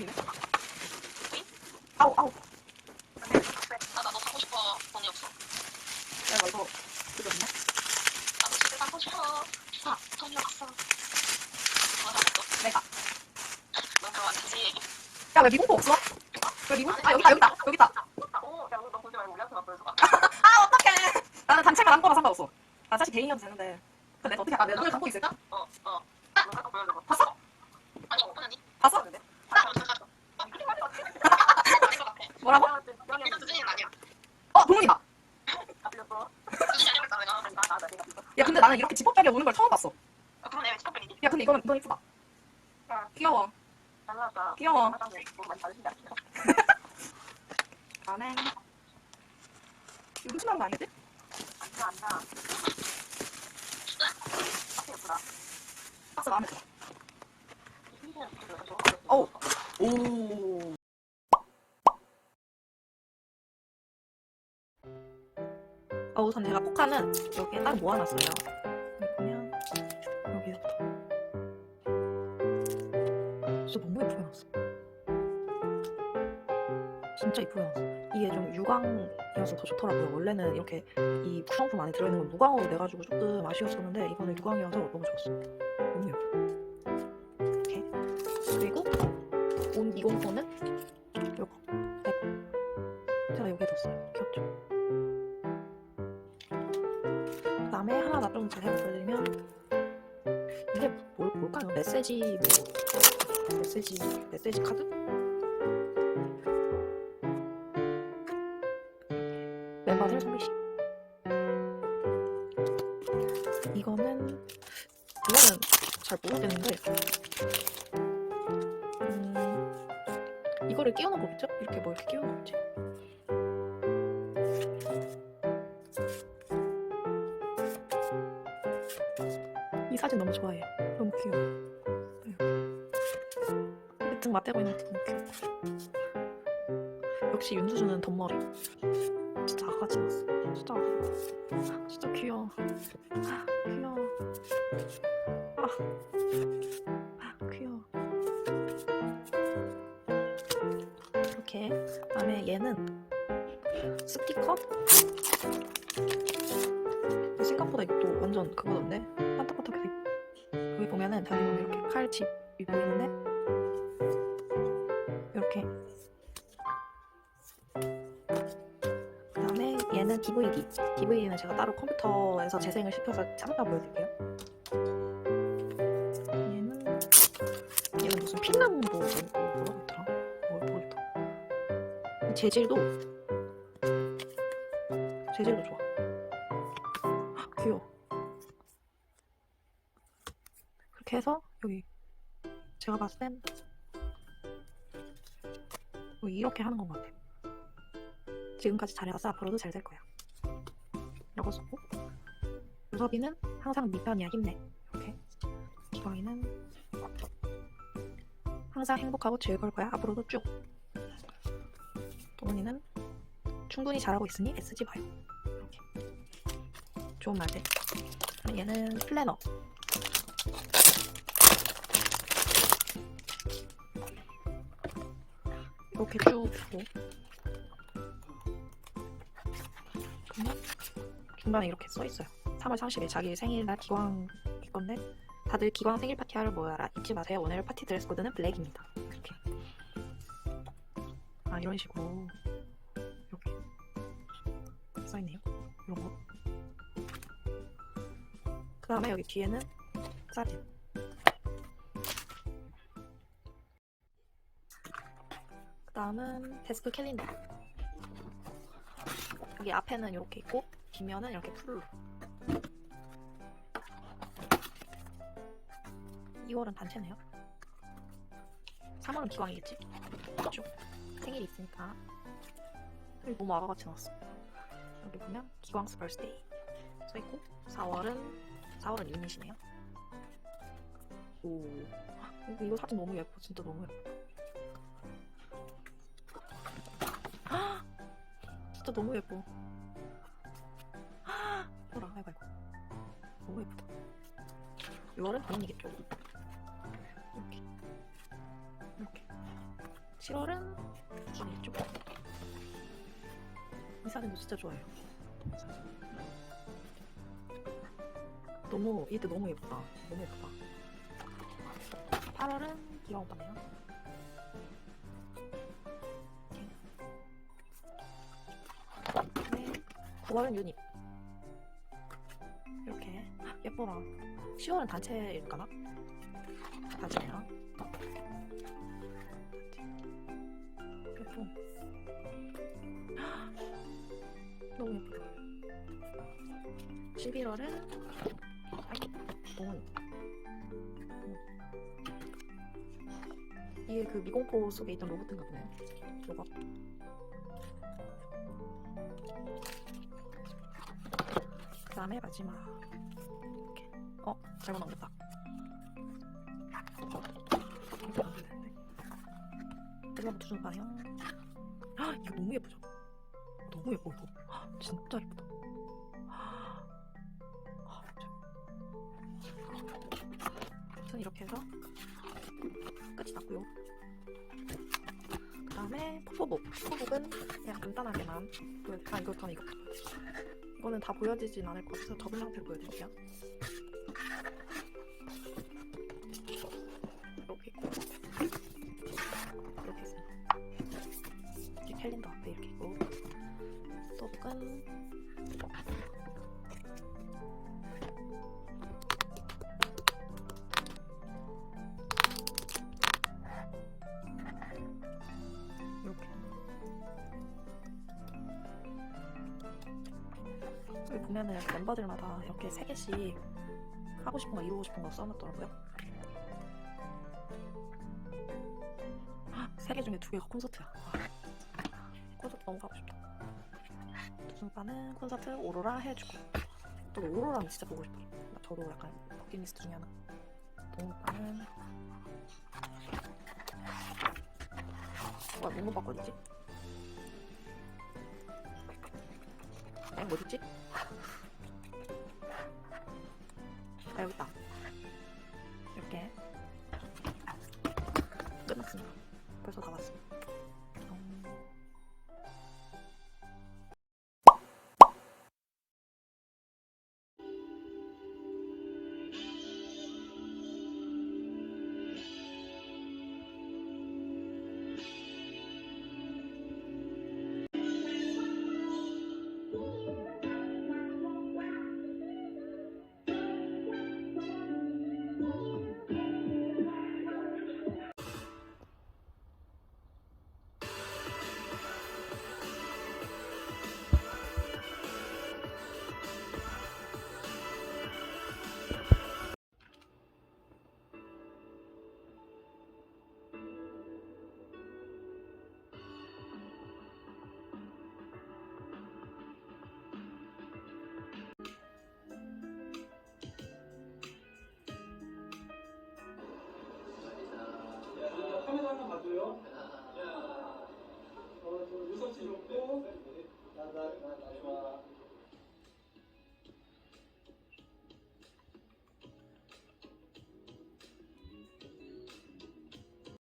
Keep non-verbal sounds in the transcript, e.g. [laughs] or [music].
보이네. 아우, 아우. 아, 나너 사고 싶어. 돈이 없어. 야, 너 이거, 그거 없네? 나도 집에 사고 싶어. 사, 돈이 없어. 뭐라 했어? 내가. 넌 그거 안 되지. 야, 왜 미공포 없어? 왜 미공포? 아, 여기다, 여기다, 여기다. 어, [laughs] 아, 어떡해. 나는 단체만 안 꺼봐 상관없어. 아, 사실 개인이어도 되는데. 근데 어떻게 할까? 내 눈을 감고 있을까? 어, 어. 귀여워. 안해. 이거 훔쳐나온 거 아니지? 박스 마음에 들어. 어우. 오. 어, 우선 제가 포카는 여기에 딱 모아놨어요. 진짜 나왔어. 이게 좀 유광이어서 더 좋더라고요. 원래는 이렇게 이 구성품 안에 들어있는 건 무광으로 내가지고 조금 아쉬웠었는데 이거는 유광이어서 너무 좋았어. 너무 예뻐. 이렇게. 그리고 온 20호는 요거. 네. 제가 여기에 뒀어요. 귀엽죠? 그 다음에 하나 나좀 자세히 보여드리면 이게 뭘, 뭘까요? 메시지 뭐 메시지 메시지 카드? 멤버들 소개식 이거는 이거는 잘 모르겠는데 음, 이거를 끼우는 거겠죠? 이렇게 뭐 이렇게 끼우는 거지 이 사진 너무 좋아해요. 너무 귀여워. 네. 이등 맞대고 있는 게 너무 귀여워. 역시 윤수준은 덧머리. 진짜 아가지 났어. 진짜. 진짜 귀여워. 아, 귀여워. 아, 아 귀여워. 이렇게. 그다음에 얘는 스티커. 생각보다 이것도 완전 그거던데 반딱반딱해서. 여기 보면은 다리 보면 이렇게 칼집이 보이는데 이렇게 얘는 DVD DVD는 제가 따로 컴퓨터에서 재생을 시켜서 잠깐 보여드릴게요. 얘는 얘는 무슨 필름 뭐 뭐- 뭐라고 했더라? 뭘 모르겠다 이 재질도? 재질도 좋아. 헉, 귀여워. 그렇게 해서 여기 제가 봤을 땐 뭐 이렇게 하는 것 같아. 지금까지 잘해왔어 앞으로도 잘 될 거야. 이거 쓰고 유섭이는 항상 네 편이야 힘내. 이렇게 기광이는 항상 행복하고 즐거울 거야 앞으로도 쭉. 동훈이는 충분히 잘하고 있으니 애쓰지 마요. 이렇게 좋은 말들. 얘는 플래너. 이렇게 쭉 주고 중간에 이렇게 써 있어요. 3월 30일 자기 생일날 기광일 건데 다들 기광 생일 파티 하러 모여라. 잊지 마세요. 오늘 파티 드레스 코드는 블랙입니다. 이렇게 아 이런 식으로 이렇게 써 있네요. 이런 거. 그 다음에 여기 뒤에는 사진. 그 다음은 데스크 캘린더. 여기 앞에는 이렇게 있고 뒷면은 이렇게 풀로. 2월은 단체네요. 3월은 기광이겠지? 그렇죠. 생일이 있으니까. 여기 너무 아가같이 나왔어. 여기 보면 기광스 벌스데이 써있고 4월은 4월은 유닛이네요. 오 이거 사진 너무 예뻐. 진짜 너무 예뻐. [gasps] 진짜 너무 예뻐. 6월은 당연히겠죠. 이렇게. 이렇게. 7월은 주준이겠죠. 이 사진도 진짜 좋아해요. 너무 이때 너무 예쁘다. 너무 예쁘다. 8월은 기왕 오빠네요. 네. 9월은 유닛. 이렇게 예뻐라. 10월은 단체일까나? 단체네요. 예뻐. 너무 예쁘다. 11월은 아이고 너무 이게 그 미공포 속에 있던 로봇인가 보네요. 로봇. 그 다음에 마지막 어 잘못 넘겼다. 이거 붙여준 거아요 아 이거 너무 예쁘죠? 너무 예뻐 이거. 헉, 진짜 예쁘다. 아, 전 이렇게 해서 끝이 났고요. 그 다음에 포토북. 포토북은 그냥 간단하게만 보여. 아 이거 전 이거. 이거는 다 보여지진 않을 것 같아서 접은 상태로 보여드릴게요. 보면은 멤버들마다 이렇게 세 개씩 하고 싶은 거 이루고 싶은 거 써놨더라고요. 세 개 중에 두 개가 콘서트야. 와. [laughs] 콘서트 너무 가고 싶다. 두순빠는 콘서트 오로라 해주고 또 오로라는 진짜 보고 싶어요. 저도 약간 버킷리스트 중에 하나. 동빠는 와, 뭐못 바꿔주지? 뭐지? 하나 봐줘요. 어, 유섭 씨 좋고. 나, 나, 나, 나, 좋아.